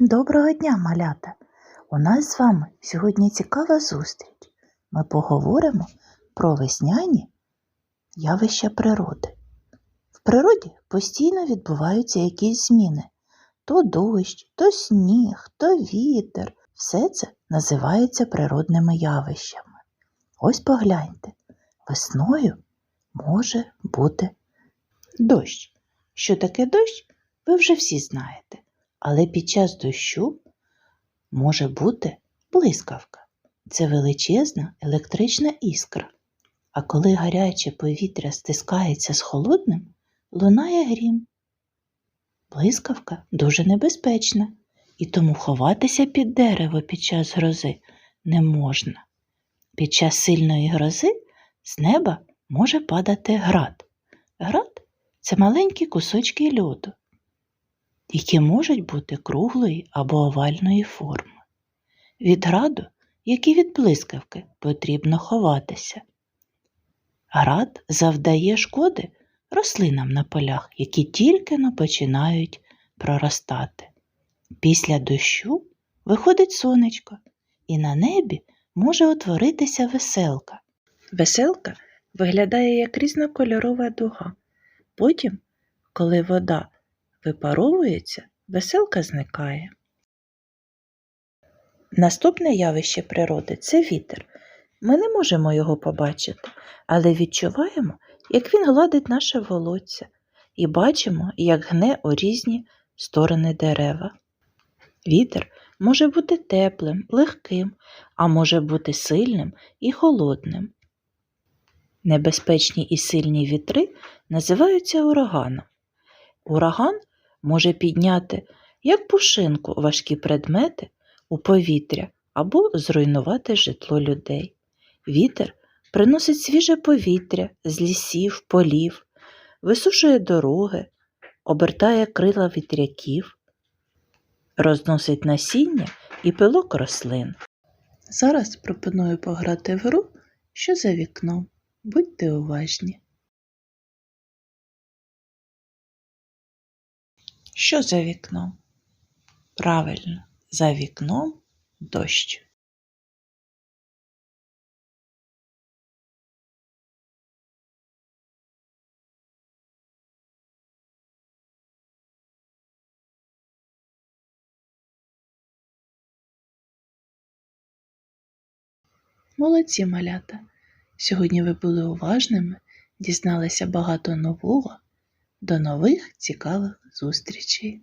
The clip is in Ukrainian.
Доброго дня, малята! У нас з вами сьогодні цікава зустріч. Ми поговоримо про весняні явища природи. В природі постійно відбуваються якісь зміни. То дощ, то сніг, то вітер. Все це називається природними явищами. Ось погляньте, весною може бути дощ. Що таке дощ, ви вже всі знаєте. Але під час дощу може бути блискавка. Це величезна електрична іскра. А коли гаряче повітря стискається з холодним, лунає грім. Блискавка дуже небезпечна, і тому ховатися під дерево під час грози не можна. Під час сильної грози з неба може падати град. Град це маленькі кусочки льоду які можуть бути круглої або овальної форми. Від граду, як і від блискавки, потрібно ховатися. Град завдає шкоди рослинам на полях, які тільки но починають проростати. Після дощу виходить сонечко, і на небі може утворитися веселка. Веселка виглядає як різнокольорова дуга. Потім, коли вода випаровується, веселка зникає. Наступне явище природи це вітер. Ми не можемо його побачити, але відчуваємо, як він гладить наше волосся, і бачимо, як гне у різні сторони дерева. Вітер може бути теплим, легким, а може бути сильним і холодним. Небезпечні і сильні вітри називаються ураганом. Ураган може підняти як пушинку важкі предмети у повітря або зруйнувати житло людей. Вітер приносить свіже повітря з лісів, полів, висушує дороги, обертає крила вітряків, розносить насіння і пилок рослин. Зараз пропоную пограти в гру, що за вікном. Будьте уважні. Що за вікном? Правильно, за вікном дощ. Молодці малята. Сьогодні ви були уважними, дізналися багато нового. До нових цікавих зустрічей!